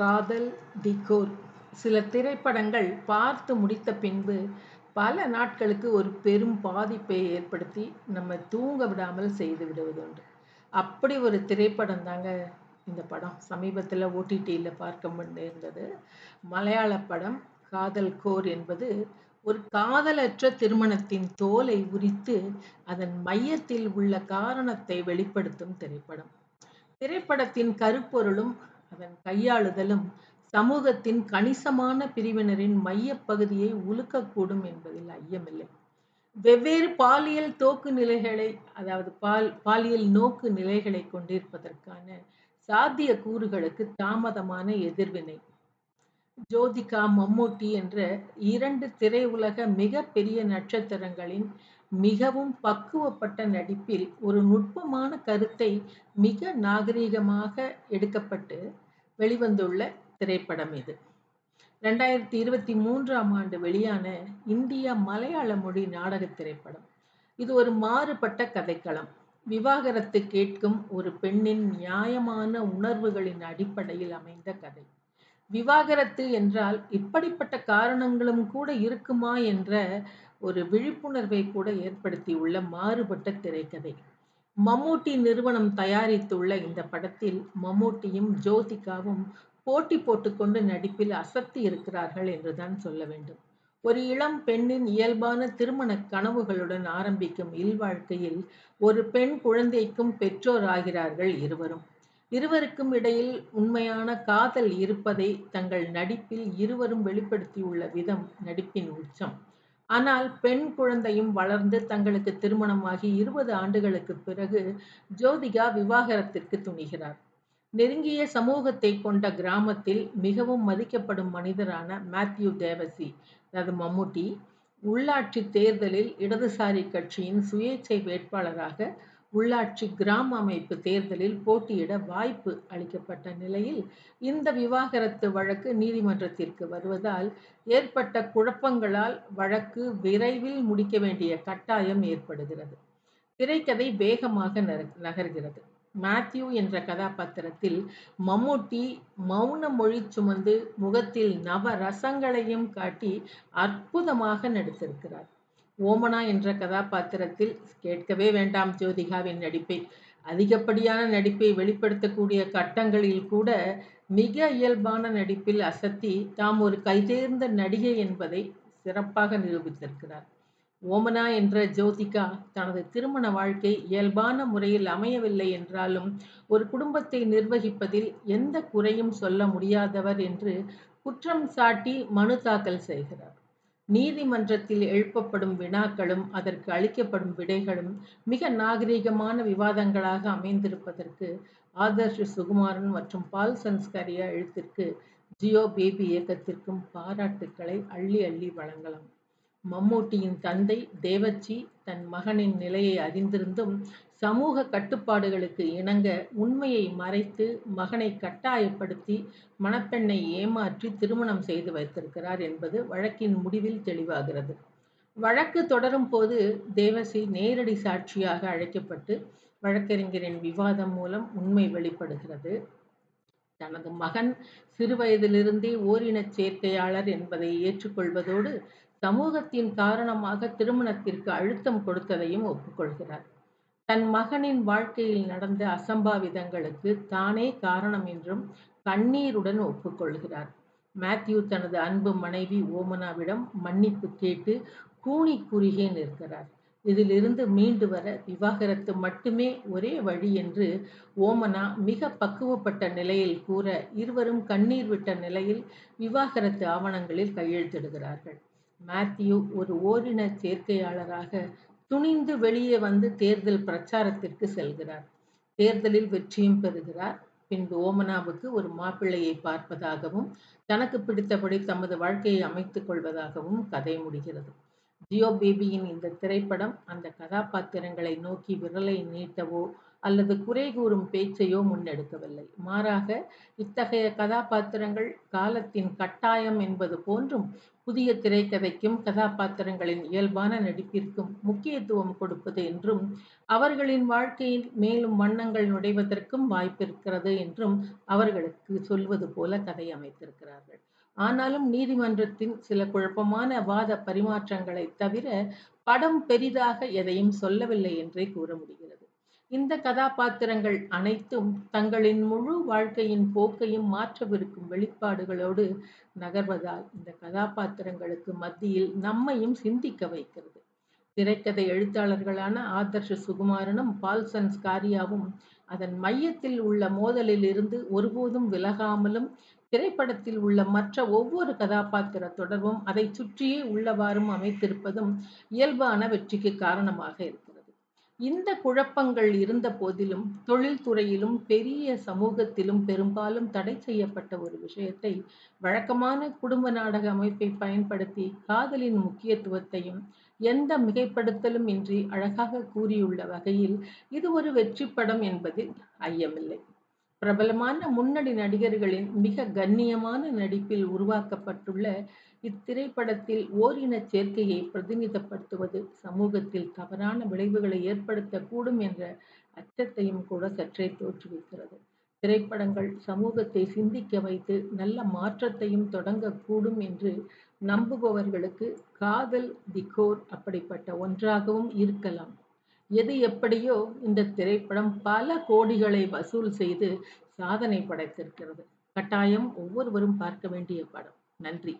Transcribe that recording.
காதல் டிகோர். சில திரைப்படங்கள் பார்த்து முடித்த பின்பு பல நாட்களுக்கு ஒரு பெரும் பாதிப்பை ஏற்படுத்தி நம்ம தூங்க விடாமல் செய்து விடுவதுண்டு அப்படி ஒரு திரைப்படம் தாங்க இந்த படம். சமீபத்தில் ஓடிடியில் பார்க்க முடிந்தது மலையாள படம் காதல் கோர் என்பது ஒரு காதலற்ற திருமணத்தின் தோலை உரித்து அதன் மையத்தில் உள்ள காரணத்தை வெளிப்படுத்தும் திரைப்படம். திரைப்படத்தின் கருப்பொருளும் அதன் கையாளுதலும் சமூகத்தின் கணிசமான பிரிவினரின் மையப்பகுதியை உலுக்கக்கூடும் என்பதில் ஐயமில்லை. வெவ்வேறு பாலியல் தோக்கு நிலைகளை அதாவது பால் பாலியல் நோக்கு நிலைகளை கொண்டிருப்பதற்கான சாத்திய கூறுகளுக்கு தாமதமான எதிர்வினை. ஜோதிகா மம்மூட்டி என்ற இரண்டு திரையுலக மிக பெரிய நட்சத்திரங்களின் மிகவும் பக்குவப்பட்ட நடிப்பில் ஒரு நுட்பமான கருத்தை மிக நாகரீகமாக எடுக்கப்பட்டு வெளிவந்துள்ள திரைப்படம் இது. ரெண்டாயிரத்தி இருபத்தி மூன்றாம் ஆண்டு வெளியான இந்திய மலையாள மொழி நாடக திரைப்படம். இது ஒரு மாறுபட்ட கதைக்களம். விவாகரத்து கேட்கும் ஒரு பெண்ணின் நியாயமான உணர்வுகளின் அடிப்படையில் அமைந்த கதை. விவாகரத்து என்றால் இப்படிப்பட்ட காரணங்களும் கூட இருக்குமா என்ற ஒரு விழிப்புணர்வை கூட ஏற்படுத்தியுள்ள மாறுபட்ட திரைக்கதை. மம்மூட்டி நிறுவனம் தயாரித்துள்ள இந்த படத்தில் மம்மூட்டியும் ஜோதிகாவும் போட்டி போட்டுக்கொண்டு நடிப்பில் அசத்தி இருக்கிறார்கள் என்றுதான் சொல்ல வேண்டும். ஒரு இளம் பெண்ணின் இயல்பான திருமண கனவுகளுடன் ஆரம்பிக்கும் இல்வாழ்க்கையில் ஒரு பெண் குழந்தைக்கும் பெற்றோர் ஆகிறார்கள் இருவரும். இருவருக்கும் இடையில் உண்மையான காதல் இருப்பதை தங்கள் நடிப்பில் இருவரும் வெளிப்படுத்தியுள்ள விதம் நடிப்பின் உச்சம். ஆனால் பெண் குழந்தையும் வளர்ந்து தங்களுக்கு திருமணமாகி இருபது ஆண்டுகளுக்கு பிறகு ஜோதிகா விவாகரத்திற்கு துணிகிறார். நெருங்கிய சமூகத்தை கொண்ட கிராமத்தில் மிகவும் மதிக்கப்படும் மனிதரான மேத்யூ தேவசி அதாவது மம்முட்டி உள்ளாட்சி தேர்தலில் இடதுசாரி கட்சியின் சுயேட்சை வேட்பாளராக உள்ளாட்சி கிராம அமைப்பு தேர்தலில் போட்டியிட வாய்ப்பு அளிக்கப்பட்ட நிலையில் இந்த விவாகரத்து வழக்கு நீதிமன்றத்திற்கு வருவதால் ஏற்பட்ட குழப்பங்களால் வழக்கு விரைவில் முடிக்க வேண்டிய கட்டாயம் ஏற்படுகிறது. திரைக்கதை வேகமாக நகர்கிறது. மேத்யூ என்ற கதாபாத்திரத்தில் மம்முட்டி மௌன மொழி சுமந்து முகத்தில் நவ ரசங்களையும் காட்டி அற்புதமாக நடித்திருக்கிறார். ஓமனா என்ற கதாபாத்திரத்தில் கேட்கவே வேண்டாம் ஜோதிகாவின் நடிப்பை. அதிகப்படியான நடிப்பை வெளிப்படுத்தக்கூடிய கட்டங்களில் கூட மிக இயல்பான நடிப்பில் அசத்தி தாம் ஒரு கைதேர்ந்த நடிகை என்பதை சிறப்பாக நிரூபித்திருக்கிறார். ஓமனா என்ற ஜோதிகா தனது திருமண வாழ்க்கை இயல்பான முறையில் அமையவில்லை என்றாலும் ஒரு குடும்பத்தை நிர்வகிப்பதில் எந்த குறையும் சொல்ல முடியாதவர் என்று குற்றம் சாட்டி மனு தாக்கல் செய்கிறார். நீதிமன்றத்தில் எழுப்பப்படும் வினாக்களும் அதற்கு அளிக்கப்படும் விடைகளும் மிக நாகரிகமான விவாதங்களாக அமைந்திருப்பதற்கு ஆதர்ஷ் சுகுமாரன் மற்றும் பால் சன்ஸ்கரியா எழுத்திற்கு ஜியோ பேபி இயக்கத்திற்கும் பாராட்டுக்களை அள்ளி அள்ளி வழங்கலாம். மம்மூட்டியின் தந்தை தேவச்சி தன் மகனின் நிலையை அறிந்திருந்தும் சமூக கட்டுப்பாடுகளுக்கு இணங்க உண்மையை மறைத்து மகனை கட்டாயப்படுத்தி மணப்பெண்ணை ஏமாற்றி திருமணம் செய்து வைத்திருக்கிறார் என்பது வழக்கின் முடிவில் தெளிவாகிறது. வழக்கு தொடரும் போது தேவசி நேரடி சாட்சியாக அழைக்கப்பட்டு வழக்கறிஞரின் விவாதம் மூலம் உண்மை வெளிப்படுகிறது. தனது மகன் சிறுவயதிலிருந்தே ஓரினச் சேர்க்கையாளர் என்பதை ஏற்றுக்கொள்வதோடு சமூகத்தின் காரணமாக திருமணத்திற்கு அழுத்தம் கொடுத்ததையும் ஒப்புக்கொள்கிறார். தன் மகனின் வாழ்க்கையில் நடந்த அசம்பாவிதங்களுக்கு தானே காரணம் என்றும் கண்ணீருடன் ஒப்புக்கொள்கிறார். மேத்யூ தனது அன்பு மனைவி ஓமனாவிடம் மன்னிப்பு கேட்டு கூணி குறுகே நிற்கிறார். இதிலிருந்து மீண்டு வர விவாகரத்து மட்டுமே ஒரே வழி என்று ஓமனா மிக பக்குவப்பட்ட நிலையில் கூற இருவரும் கண்ணீர் விட்ட நிலையில் விவாகரத்து ஆவணங்களில் கையெழுத்திடுகிறார்கள். மேத்யூ ஒரு ஓரின சேர்க்கையாளராக துணிந்து வெளியே வந்து தேர்தல் பிரச்சாரத்திற்கு செல்கிறார். தேர்தலில் வெற்றியும் பெறுகிறார். பின்பு ஓமனாவுக்கு ஒரு மாப்பிள்ளையை பார்ப்பதாகவும் தனக்கு பிடித்தபடி தமது வாழ்க்கையை அமைத்துக் கொள்வதாகவும் கதை முடிகிறது. ஜியோ பேபியின் இந்த திரைப்படம் அந்த கதாபாத்திரங்களை நோக்கி விரலை நீட்டவோ அல்லது குறை கூறும் பேச்சையோ முன்னெடுக்கவில்லை. மாறாக இத்தகைய கதாபாத்திரங்கள் காலத்தின் கட்டாயம் என்பது போன்றும் புதிய திரைக்கதைக்கும் கதாபாத்திரங்களின் இயல்பான நடிப்பிற்கும் முக்கியத்துவம் கொடுப்பது என்றும் அவர்களின் வாழ்க்கையில் மேலும் வண்ணங்கள் நுழைவதற்கும் வாய்ப்பிருக்கிறது என்றும் அவர்களுக்கு சொல்வது போல கதை அமைத்திருக்கிறார்கள். ஆனாலும் நீதிமன்றத்தின் சில குழப்பமான வாத பரிமாற்றங்களை தவிர படம் பெரிதாக எதையும் சொல்லவில்லை என்றே கூற முடிகிறது. இந்த கதாபாத்திரங்கள் அனைத்தும் தங்களின் முழு வாழ்க்கையின் போக்கையும் மாற்றவிருக்கும் வெளிப்பாடுகளோடு நகர்வதால் இந்த கதாபாத்திரங்களுக்கு மத்தியில் நம்மையும் சிந்திக்க வைக்கிறது. திரைக்கதை எழுத்தாளர்களான ஆதர்ஷ சுகுமாரனும் பால்சன் ஸ்காரியாவும் அதன் மையத்தில் உள்ள மோதலில் இருந்து ஒருபோதும் விலகாமலும் திரைப்படத்தில் உள்ள மற்ற ஒவ்வொரு கதாபாத்திர தொடர்பும் அதை சுற்றியே உள்ளவாறும் அமைத்திருப்பதும் இயல்பான வெற்றிக்கு காரணமாக இருக்கும். இந்த குழப்பங்கள் இருந்த போதிலும் தொழில்துறையிலும் பெரிய சமூகத்திலும் பெரும்பாலும் தடை செய்யப்பட்ட ஒரு விஷயத்தை வழக்கமான குடும்ப நாடக அமைப்பை பயன்படுத்தி காதலின் முக்கியத்துவத்தையும் எந்த மிகைப்படுத்தலும் இன்றி அழகாக கூறியுள்ள வகையில் இது ஒரு வெற்றி படம் என்பதில் ஐயமில்லை. பிரபலமான முன்னணி நடிகர்களின் மிக கண்ணியமான நடிப்பில் உருவாக்கப்பட்டுள்ள இத்திரைப்படத்தில் ஓரின சேர்க்கையை பிரதிநிதிப்படுத்துவது சமூகத்தில் தவறான விளைவுகளை ஏற்படுத்தக்கூடும் என்ற அச்சத்தையும் கூட சற்றே தோற்றுவிக்கிறது. திரைப்படங்கள் சமூகத்தை சிந்திக்க வைத்து நல்ல மாற்றத்தையும் தொடங்கக்கூடும் என்று நம்புபவர்களுக்கு காதல் திகோர் அப்படிப்பட்ட ஒன்றாகவும் இருக்கலாம். எது எப்படியோ இந்த திரைப்படம் பல கோடிகளை வசூல் செய்து சாதனை படைத்திருக்கிறது. கட்டாயம் ஒவ்வொருவரும் பார்க்க வேண்டிய படம். நன்றி.